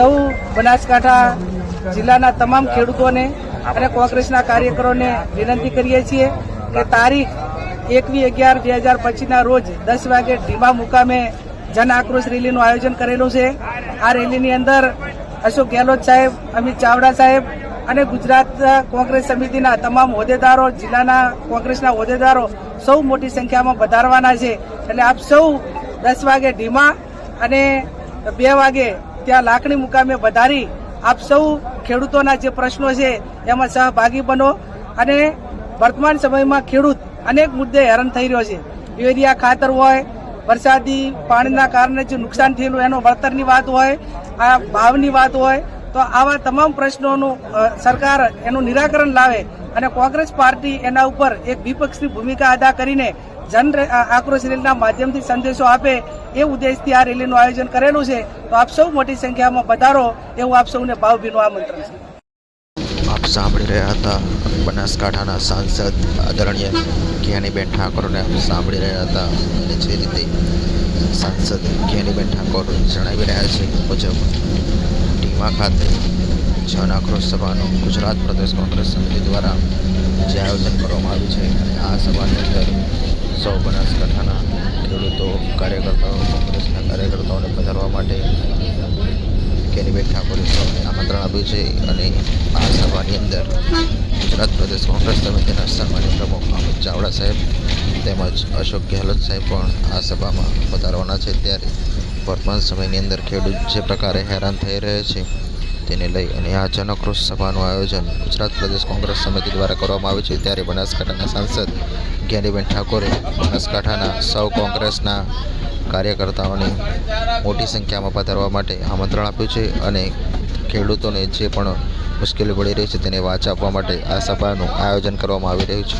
સૌ બનાસકાંઠા જિલ્લાના તમામ ખેડૂતોને અને કોંગ્રેસના કાર્યકરોને વિનંતી કરીએ છીએ કે તારીખ એકવી અગિયાર બે હજાર પચીસના રોજ દસ વાગે ઢીમા મુકામે જન આક્રોશ રેલીનું આયોજન કરેલું છે. આ રેલીની અંદર અશોક ગેહલોત સાહેબ, અમિત ચાવડા સાહેબ અને ગુજરાત કોંગ્રેસ સમિતિના તમામ હોદ્દેદારો, જિલ્લાના કોંગ્રેસના હોદ્દેદારો સૌ મોટી સંખ્યામાં વધારવાના છે. એટલે આપ સૌ દસ વાગે ઢીમા અને બે વાગે ત્યાં લાકડી મુકામે વધારી આપ સૌ ખેડૂતોના જે પ્રશ્નો છે, એમાં સહભાગી બનો અને વર્તમાન સમયમાં ખેડૂત અનેક મુદ્દે હેરાન થઈ રહ્યો છે. યુરિયા ખાતર હોય, વરસાદી પાણીના કારણે જે નુકસાન થયેલું એનો વળતરની વાત હોય, આ ભાવની વાત હોય, તો આવા તમામ પ્રશ્નોનું સરકાર એનું નિરાકરણ લાવે અને કોંગ્રેસ પાર્ટી એના ઉપર એક વિપક્ષની ભૂમિકા અદા કરીને જન આક્રોશ રેલીના માધ્યમથી સંદેશો આપે એ ઉદ્દેશથી આ રેલીનું આયોજન કરેલું છે. તો આપ સૌ મોટી સંખ્યામાં પધારો એવું આપ સૌને ભાવભીનું આમંત્રણ છે. આપ સાંભળી રહ્યા હતા બનાસકાંઠાના સાંસદ આદરણીય કિયાનીબેન ઠાકોરને સાંભળી રહ્યા હતા અને જે રીતે સાંસદ કિયાનીબેન ઠાકોર જણાવી રહ્યા છે મુજબ ટીમા ખાતે જન આક્રોશ સભાનું ગુજરાત પ્રદેશ કોંગ્રેસ સમિતિ દ્વારા જે આયોજન કરવામાં આવ્યું છે આ સભાની અંદર સૌ બનાસકાંઠાના ખેડૂતો, કાર્યકર્તાઓ, કોંગ્રેસના કાર્યકર્તાઓને પધારવા માટે કેનીબેન ઠાકોરે સૌને આમંત્રણ આપ્યું છે અને આ સભાની અંદર ગુજરાત પ્રદેશ કોંગ્રેસ સમિતિના સન્માનિત પ્રમુખ અમિત ચાવડા સાહેબ તેમજ અશોક ગેહલોત સાહેબ પણ આ સભામાં પધારવાના છે. ત્યારે વર્તમાન સમયની અંદર ખેડૂત જે પ્રકારે હેરાન થઈ રહ્યો છે તેને લઈ અને આ જનક્રોશ સભાનું આયોજન ગુજરાત પ્રદેશ કોંગ્રેસ સમિતિ દ્વારા કરવામાં આવ્યું છે. ત્યારે બનાસકાંઠાના સાંસદ જ્ઞાનીબેન ઠાકોરે બનાસકાંઠાના સૌ કોંગ્રેસના કાર્યકર્તાઓને મોટી સંખ્યામાં પધારવા માટે આમંત્રણ આપ્યું છે અને ખેડૂતોને જે પણ મુશ્કેલી પડી રહી છે તેને વાચ આપવા માટે આ સભાનું આયોજન કરવામાં આવી રહ્યું છે.